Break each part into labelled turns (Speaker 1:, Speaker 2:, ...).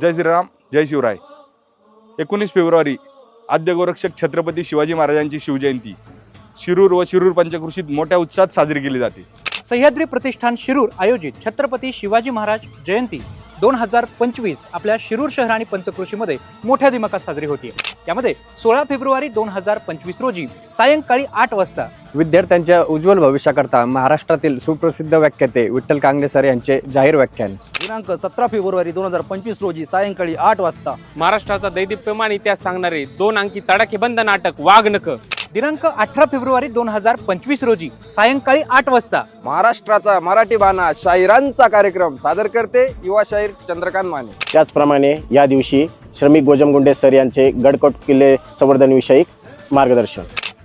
Speaker 1: जय श्रीराम जय शिवराय. एकोणीस फेब्रुवारी आद्य गोरक्षक छत्रपती शिवाजी महाराजांची शिवजयंती. शिरूर व शिरूर पंचकृषीत मोठ्या उत्साहात साजरी केली जाते.
Speaker 2: सह्याद्री प्रतिष्ठान शिरूर आयोजित छत्रपती शिवाजी महाराज जयंती दोन हजार पंचवीस आपल्या शिरूर शहर आणि पंचकृषीमध्ये मोठ्या दिमाखात साजरी होती त्यामध्ये सोळा फेब्रुवारी दोन हजार पंचवीस रोजी सायंकाळी आठ वाजता
Speaker 3: विद्यार्थ्यांच्या उज्ज्वल भविष्याकरता महाराष्ट्रातील सुप्रसिद्ध व्याख्याते विठ्ठल कांगणे सर यांचे जाहीर व्याख्यान.
Speaker 4: दिनांक सतरा फेब्रुवारी दोन हजार पंचवीस रोजी सायंकाळी आठ वाजता.
Speaker 5: महाराष्ट्राचा दैदिप्यमान इतिहास सांगणारे दोन अंकी तडाखेबंद नाटक वाघनक
Speaker 2: दिनांक अठरा फेब्रुवारी दोन हजार पंचवीस रोजी सायंकाळी आठ वाजता.
Speaker 3: महाराष्ट्राचा मराठी बाणा शाहिरांचा कार्यक्रम सादर करते युवा शाहीर चंद्रकांत माने.
Speaker 6: त्याचप्रमाणे या दिवशी श्रमिक गोजमगुंडे सर यांचे गडकोट किल्ले संवर्धन विषयिक मार्गदर्शन.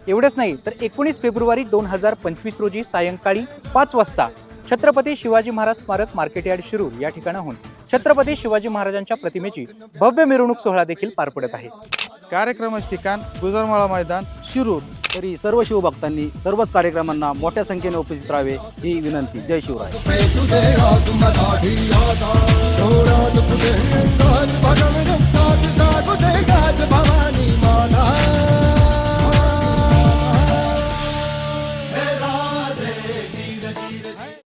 Speaker 2: एवढंच नाही तर एकोणीस फेब्रुवारी दोन हजार पंचवीस रोजी सायंकाळी पाच वाजता छत्रपती शिवाजी महाराज स्मारक मार्केट यार्ड शिरूर या ठिकाणाहून छत्रपती शिवाजी महाराजांच्या प्रतिमेची भव्य मिरवणूक सोहळा देखील पार पडत आहे.
Speaker 4: कार्यक्रमाचे ठिकाण गुजरमाळा मैदान शिरूर. तरी सर्व शिवभक्तांनी सर्वच कार्यक्रमांना मोठ्या संख्येने उपस्थित राहावे ही विनंती. जय शिवराय.